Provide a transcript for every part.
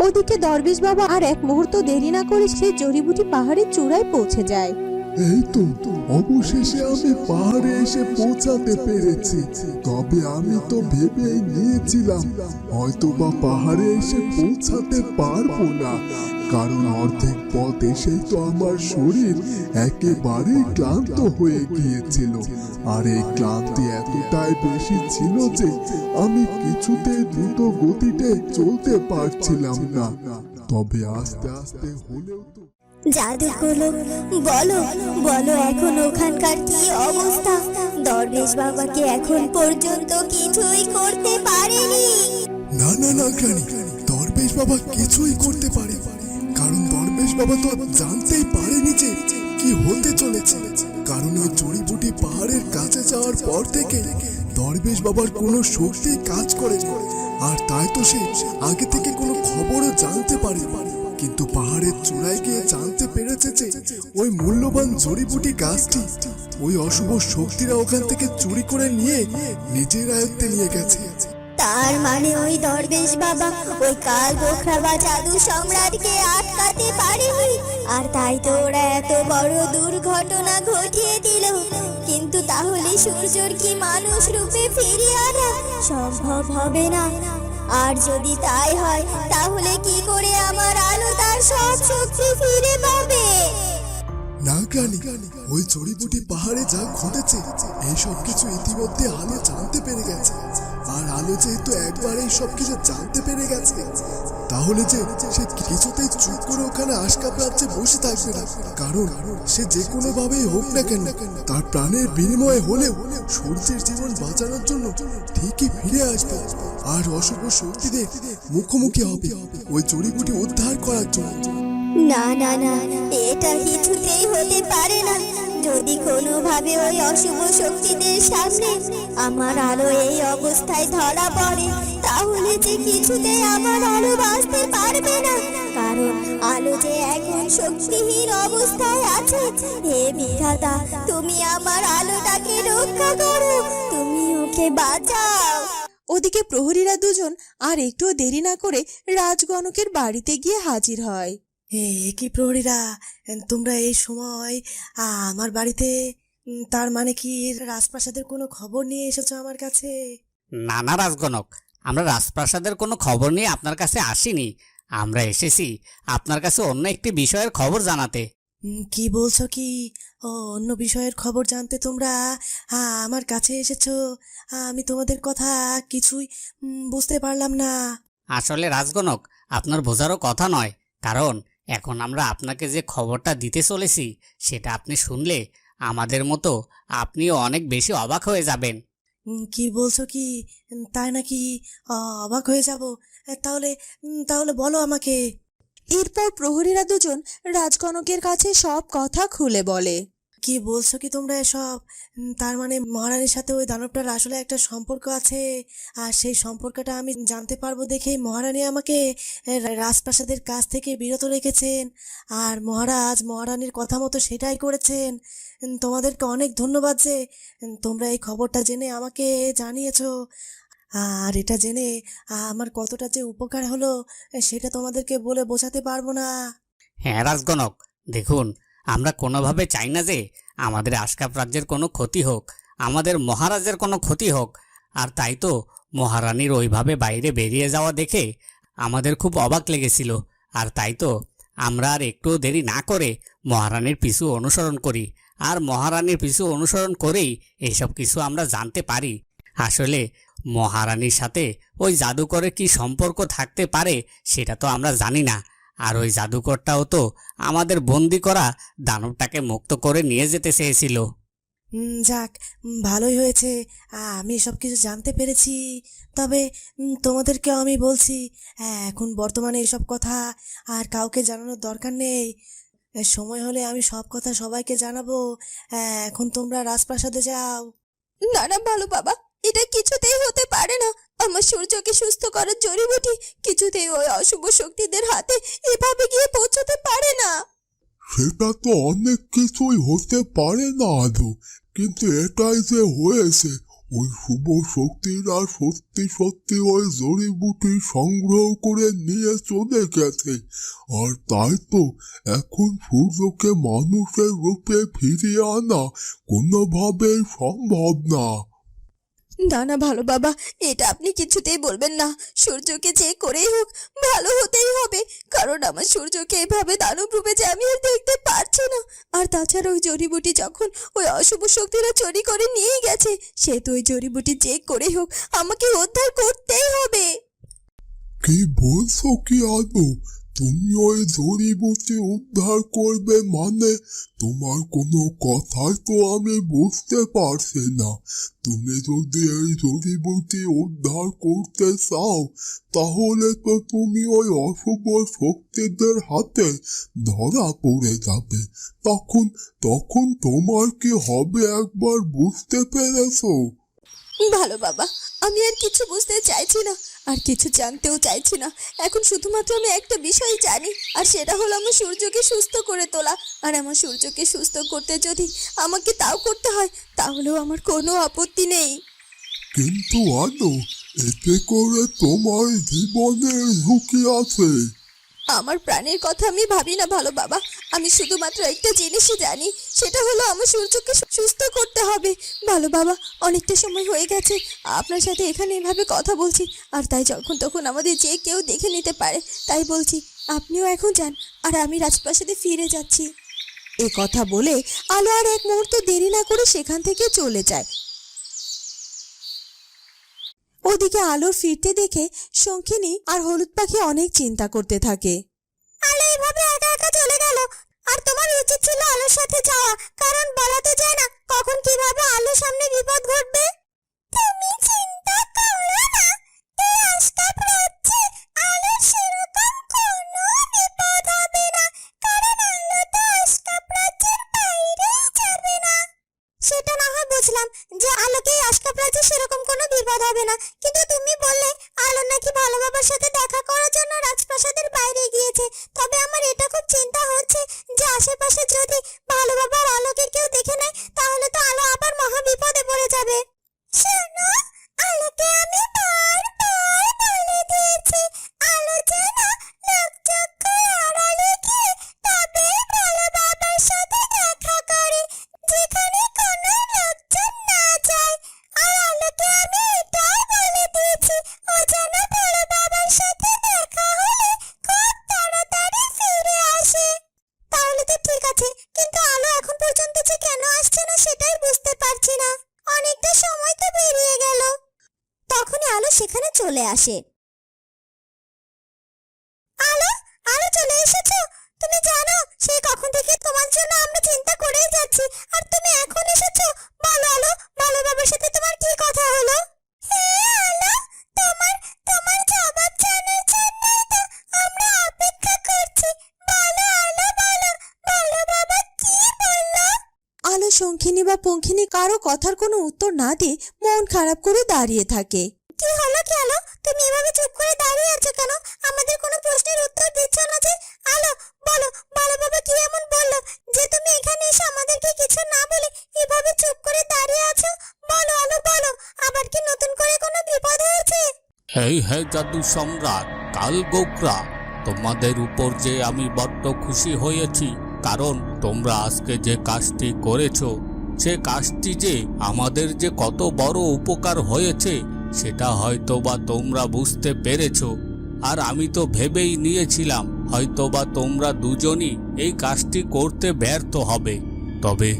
ওদিকে দরবেশ বাবা আর এক মুহূর্ত দেরি না করে সে জড়িবুটি পাহাড়ের চূড়ায় পৌঁছে যায়। এই তো, অবশেষে আমি পাহাড়ে এসে পৌঁছাতে পেরেছি। তবে আমি তো ভেবেই নিয়েছিলাম হয়তো বা পাহাড়ে এসে পৌঁছাতে পারব না। কারণ অর্ধেক পথ এসেই তো আমার শরীর একেবারে ক্লান্ত হয়ে গিয়েছিল। আর এই ক্লান্তি এতটাই বেশি ছিল যে আমি কিছুতে দ্রুত গতিতে চলতে পারছিলাম না। তবে আস্তে আস্তে হলেও তো জাদুগুলো বলো বলো এখন ওখানকার কি অবস্থা? দরবেশ বাবাকে এখন পর্যন্ত কিছুই করতে পারেনি। না না না দরবেশ বাবা কিছুই করতে পারে কারণ বাবা তো জানতেই পারেনি যে কি হতে চলেছে। কারণ ওই জড়িবুটি পাহাড়ের কাছে যাওয়ার পর থেকে দরবেশ বাবার কোনো শক্তি কাজ করে আর তাই তো সে আগে থেকে কোনো খবরও জানতে পারে কিন্তু পাহাড়ের চূড়ায় গিয়ে জানতে পেরেছে যে ওই মূল্যবান জড়িবুটি গাছটি ওই অশুভ শক্তিরা ওখান থেকে চুরি করে নিয়ে নিজের আয়ত্তে নিয়ে গেছে। তার মানে ওই দরবেশ বাবা, ওই কাল বোখরা বা জাদু সম্রাটকে আটকাতে পারেনি। আর তাই তো ওরা এত বড় দুর্ঘটনা ঘটিয়ে দিল। কিন্তু তাহলে সূর্যর কি মানুষ রূপে ফিরিয়ে আনা সম্ভব হবে না। আর যদি তাই হয়, তাহলে কি করে আমার আলো তার সব শক্তি ফিরে পাবে? না গানি ওই জড়িবুটি পাহাড়ে যা ঘটেছে এইসব কিছু ইতিমধ্যে আলো জানতে পেরে গেছে। আর আলো যেহেতু একবার এই সব কিছু জানতে পেরে গেছে, তাহলে যে সে কিছুতেই চুপ করে ওখানে আশকাপ রাজ্যে বসে থাকবে না। কারণ সে যে কোনো ভাবেই হোক না কেন, তার প্রাণের বিনিময়ে হলেও সূর্যের জীবন বাঁচানোর জন্য ঠিকই ফিরে আসবে। আর অশুভ শক্তিদের মুখোমুখি হবে। ওই জড়িবুটি উদ্ধার করার জন্য। না না না, এটা কিছুতেই হতে পারে না। যদি কোনোভাবে ওই অশুভ শক্তিদের সামনে আমার আলো এই অবস্থায় ধরা পড়ে, তাহলে যে কিছুতেই আমার আলো বাঁচতে পারবে না। কারণ আলো যে এখন শক্তিহীন অবস্থায় আছে, হে বিধাতা, তুমি আমার আলোটাকে রক্ষা করো, তুমি ওকে বাঁচাও। ওদিকে প্রহরীরা দুজন আর একটু দেরি না করে রাজগণকের বাড়িতে গিয়ে হাজির হয়। কি প্রহরীরা? তোমরা এই সময় আমার বাড়িতে তার মানে কি রাজপ্রাসাদের কোনো খবর নিয়ে এসেছ আমার কাছে? না না রাজগণক আমরা রাজপ্রাসাদের কোনো খবর নিয়ে আপনার কাছে আসিনি। আমরা এসেছি আপনার কাছে অন্য একটি বিষয়ের খবর জানাতে। কি বলছো কি? অন্য বিষয়ের খবর জানতে তোমরা আমার কাছে এসেছ। আমি তোমাদের কথা কিছুই বুঝতে পারলাম না। আসলে রাজগণক আপনার বোঝারও কথা নয় কারণ এখন আমরা আপনাকে যে খবরটা দিতে চলেছি সেটা আপনি শুনলে আমাদের মতো আপনিও অনেক বেশি অবাক হয়ে যাবেন। কি বলছো কি? তাই নাকি অবাক হয়ে যাব? তাহলে তাহলে বলো আমাকে। এরপর প্রহরীরা দুজন রাজকনকের কাছে সব কথা খুলে বলে। কি বলছো কি তোমরা এসব? তার মানে মহারানীর সাথে ওই দানবটার আসলে একটা সম্পর্ক আছে। আর সেই সম্পর্কটা আমি জানতে পারব দেখে মহারানী আমাকে রাজপ্রাসাদের কাছ থেকে বিরত রেখেছেন। আর মহারাজ, মহারানীর কথা মতো সেটাই করেছেন। তোমাদেরকে অনেক ধন্যবাদ যে তোমরা এই খবরটা জেনে আমাকে জানিয়েছো। আর এটা জেনে আমার কতটা যে উপকার হলো সেটা তোমাদেরকে বলে বোঝাতে পারব না। হ্যাঁ রাজগণক, দেখুন আমরা কোনোভাবে চাই না যে আমাদের আশকাপ রাজ্যের কোনো ক্ষতি হোক, আমাদের মহারাজের কোনো ক্ষতি হোক। আর তাই তো মহারানীর ওইভাবে বাইরে বেরিয়ে যাওয়া দেখে আমাদের খুব অবাক লেগেছিল। আর তাই তো আমরা আর একটুও দেরি না করে মহারানীর পিছু অনুসরণ করি। আর মহারানীর পিছু অনুসরণ করেই এইসব কিছু আমরা জানতে পারি। আসলে মহারানীর সাথে ওই জাদুকরের কি সম্পর্ক থাকতে পারে সেটা তো আমরা জানি না। আর ওই জাদুকরটাও তো আমাদের বন্দি করা দানবটাকে মুক্ত করে নিয়ে যেতে চেয়েছিল। উম, যাক উম, ভালোই হয়েছে। আ- আমি সব কিছু জানতে পেরেছি। তবে উম, তোমাদেরকেও আমি বলছি হ্যাঁ, এখন বর্তমানে এসব কথা আর কাউকে জানানোর দরকার নেই। এ, সময় হলে আমি সব কথা সবাইকে জানাব। হ্যাঁ, এখন তোমরা রাজপ্রাসাদে যাও। না না ভালো বাবা। এটা কিছুতেই হতে পারে না। আমার সূর্যকে সুস্থ করার জড়িবুটি কিছুতেই ওই অশুভ শক্তিদের হাতে এভাবে গিয়ে পৌঁছতে পারে না। সেটা তো অনেক কিছুই হতে পারে না, আদৌ। কিন্তু এটাই যে হয়েছে, ওই শুভ শক্তিরা সত্যি সত্যি ওই জড়িবুটি সংগ্রহ করে নিয়ে চলে গেছে। আর তাই তো এখন সূর্যকে মানুষের রূপে ফিরিয়ে আনা কোনোভাবেই সম্ভব না। না না, ভালো বাবা, এটা আপনি কিছুতেই বলবেন না। সূর্যকে যে করেই হোক, ভালো হতেই হবে। কারণ আমার সূর্যকে এভাবে দানব রূপে যে আমি আর দেখতে পারছি না। আর তাছাড়া ওই জড়িবুটি যখন ওই অশুভ শক্তিরা চুরি করে নিয়ে গেছে, সে তো ওই জড়িবুটি যে করেই হোক, আমাকে উদ্ধার করতেই হবে। কি বলছো কি আদৌ? তুমি ওই জড়িবুটি উদ্ধার করবে মানে তোমার কোনো কথাই তো আমি বুঝতে পারছি না। তুমি যদি এই জড়িবুটি উদ্ধার করতে চাও, তাহলে তো তুমি ওই অশুভ শক্তিদের হাতে ধরা পড়ে যাবে। তখন তখন তোমার কি হবে একবার বুঝতে পেরেছ? ভালো বাবা আমি আর কিছু বুঝতে চাইছি না, আর কিছু জানতেও চাইছি না। এখন শুধুমাত্র আমি একটা বিষয় জানি, আর সেটা হলো আমার সূর্যকে সুস্থ করে তোলা। আর আমার সূর্যকে সুস্থ করতে যদি আমাকে তাও করতে হয়, তাহলেও আমার কোনো আপত্তি নেই। কিন্তু আদৌ এতে করে তোমার জীবনের ঝুঁকি আছে? আমার প্রাণের কথা আমি ভাবি না ভালো বাবা। আমি শুধুমাত্র একটা জিনিসই জানি, সেটা হলো আমার সূর্যকে সুস্থ করতে হবে। ভালো বাবা, অনেকটা সময় হয়ে গেছে, আপনার সাথে এখানে এভাবে কথা বলছি, আর তাই যখন তখন আমাদের যে কেউ দেখে নিতে পারে, তাই বলছি, আপনিও এখন যান, আর আমি রাজপ্রাসাদে ফিরে যাচ্ছি। এ কথা বলে আলো আর এক মুহূর্ত দেরি না করে সেখান থেকে চলে যায়। ওদিকে আলোর ফিরতে দেখে শঙ্খিনী আর হলুদ পাখি অনেক চিন্তা করতে থাকে। আলো এভাবে একা একা চলে গেল। আর তোমার উচিত ছিল আলোর সাথে যাওয়া, কারণ বলাতে যায় না কখন কীভাবে আলোর সামনে বিপদ ঘটবে। বাবার সাথে দেখা সেখানে চলে আসে। আলো আলো চলে এসেছ? তুমি জানো সেই কখন থেকে তোমার জন্য আমরা চিন্তা করেই যাচ্ছি। আর তুমি এখন এসেছ? বলো আলো ভালো বাবার সাথে তোমার কি কথা হলো? হ্যাঁ আলো জানার আমরা করছি। বলো বলো আলো শঙ্খিনী বা পঙ্খিনী কারও কথার কোনো উত্তর না দিয়ে মন খারাপ করে দাঁড়িয়ে থাকে। কি হলো, কি আলো তুমি এভাবে চুপ করে দাঁড়িয়ে আছো কেন? আমাদের কোনো প্রশ্নের উত্তর দিচ্ছ না যে, আলো, বলো বলো বাবা কি এমন বলল? যে তুমি এখানে এসে আমাদেরকে কিছু না বলে এভাবে চুপ করে দাঁড়িয়ে আছো? বলো, আলো, বলো, আবার কি নতুন করে কোনো বিপদ হয়েছে? এই হে জাদু সম্রাট, কাল গোকরা, তোমাদের উপর যে আমি বড্ড খুশি হয়েছি, কারণ তোমরা আজকে যে কাজটি করেছ, সে কাজটি যে আমাদের যে কত বড় উপকার হয়েছে সেটা হয়তো বা তোমরা বুঝতে পেরেছ। আর আমি তো ভেবেই নিয়েছিলাম হয়তো বা তোমরা দুজনই এই কাজটি করতে ব্যর্থ হবে। তবে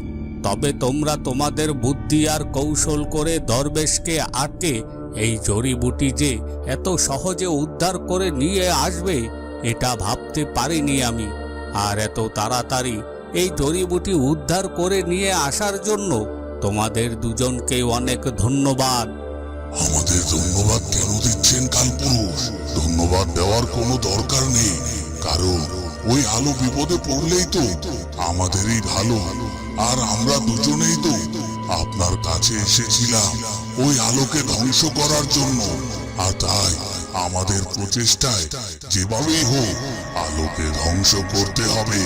তবে তোমরা তোমাদের বুদ্ধি আর কৌশল করে দরবেশকে আটকে এই জড়িবুটি যে এত সহজে উদ্ধার করে নিয়ে আসবে, এটা ভাবতে পারিনি আমি। আর এত তাড়াতাড়ি এই জড়িবুটি উদ্ধার করে নিয়ে আসার জন্য তোমাদের দুজনকে অনেক ধন্যবাদ। আমাদের ধন্যবাদ কেন দিচ্ছেন কালপুরুষ ধন্যবাদ দেওয়ার কোনো দরকার নেই। কারণ ওই আলো বিপদে পড়লেই তো আমাদেরই ভালো। আর আমরা দুজনেই তো আপনার কাছে এসেছিলাম ওই আলোকে ধ্বংস করার জন্য। আর তাই আমাদের প্রচেষ্টায় যেভাবেই হোক আলোকে ধ্বংস করতে হবে।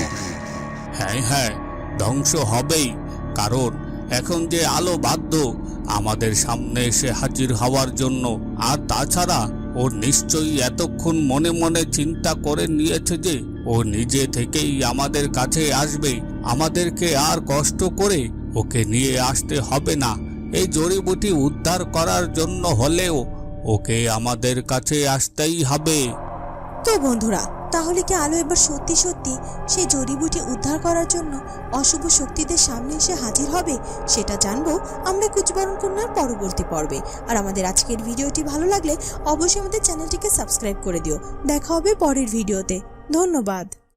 হ্যাঁ হ্যাঁ ধ্বংস হবেই। কারণ এখন যে আলো বাধ্য আমাদের সামনে এসে হাজির হওয়ার জন্য। আর তাছাড়া ও নিশ্চয়ই এতক্ষণ মনে মনে চিন্তা করে নিয়েছে যে, ও নিজে থেকেই আমাদের কাছে আসবে। আমাদেরকে আর কষ্ট করে ওকে নিয়ে আসতে হবে না। এই জড়িবুটি উদ্ধার করার জন্য হলেও ওকে আমাদের কাছে আসতেই হবে। তো বন্ধুরা তাহলে কি আলো এবার সত্যি সত্যি সেই জড়িবুটি উদ্ধার করার জন্য অশুভ শক্তিদের সামনে এসে হাজির হবে? সেটা জানব আমরা কুচবরণ কন্যার পরবর্তী পর্বে। আর আমাদের আজকের ভিডিওটি ভালো লাগলে অবশ্যই আমাদের চ্যানেলটিকে সাবস্ক্রাইব করে দিও। দেখা হবে পরের ভিডিওতে। ধন্যবাদ।